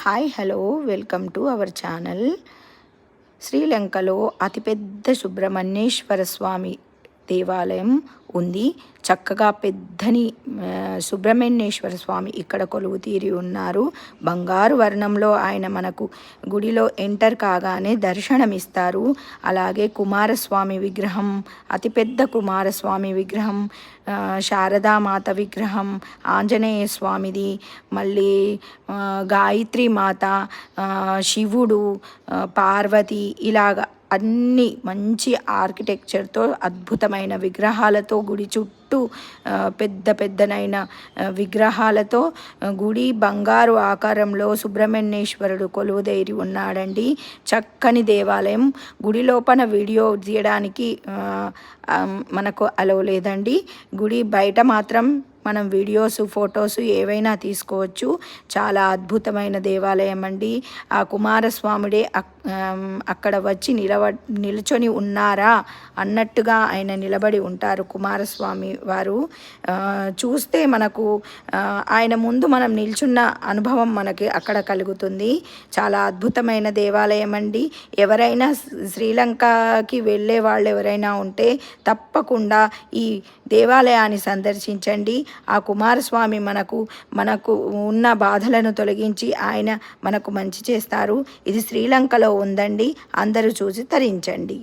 Hi hello welcome to our channel. శ్రీలంకలో అతిపెద్ద సుబ్రహ్మణ్యేశ్వర స్వామి దేవాలయం ఉంది. చక్కగా పెద్దని సుబ్రహ్మణ్యేశ్వర స్వామి ఇక్కడ కొలువు తీరి ఉన్నారు. బంగారు వర్ణంలో ఆయన మనకు గుడిలో ఎంటర్ కాగానే దర్శనమిస్తారు. అలాగే కుమారస్వామి విగ్రహం అతిపెద్ద కుమారస్వామి విగ్రహం శారదామాత విగ్రహం ఆంజనేయ స్వామిది మళ్ళీ గాయత్రి మాత శివుడు పార్వతి ఇలాగా అన్ని మంచి ఆర్కిటెక్చర్తో అద్భుతమైన విగ్రహాలతో గుడి చుట్టూ పెద్ద పెద్దనైన విగ్రహాలతో గుడి బంగారు ఆకారంలో సుబ్రహ్మణ్యేశ్వరుడు కొలువుదేరి ఉన్నాడండి. చక్కని దేవాలయం. గుడి లోపల వీడియో తీయడానికి మనకు అలవ్ లేదండి. గుడి బయట మాత్రం మనం వీడియోస్ ఫొటోస్ ఏవైనా తీసుకోవచ్చు. చాలా అద్భుతమైన దేవాలయం అండి. ఆ కుమారస్వాముడే అక్- అక్కడ వచ్చి నిలవ నిల్చొని ఉన్నారా అన్నట్టుగా ఆయన నిలబడి ఉంటారు కుమారస్వామి వారు. చూస్తే మనకు ఆయన ముందు మనం నిల్చున్న అనుభవం మనకి అక్కడ కలుగుతుంది. చాలా అద్భుతమైన దేవాలయం అండి. ఎవరైనా శ్రీలంకకి వెళ్ళే వాళ్ళు ఎవరైనా ఉంటే తప్పకుండా ఈ దేవాలయాన్ని సందర్శించండి. ఆ కుమారస్వామి మనకు మనకు ఉన్న బాధలను తొలగించి ఆయన మనకు మంచి చేస్తారు. ఇది శ్రీలంకలో ఉందండి. అందరూ చూసి తరించండి.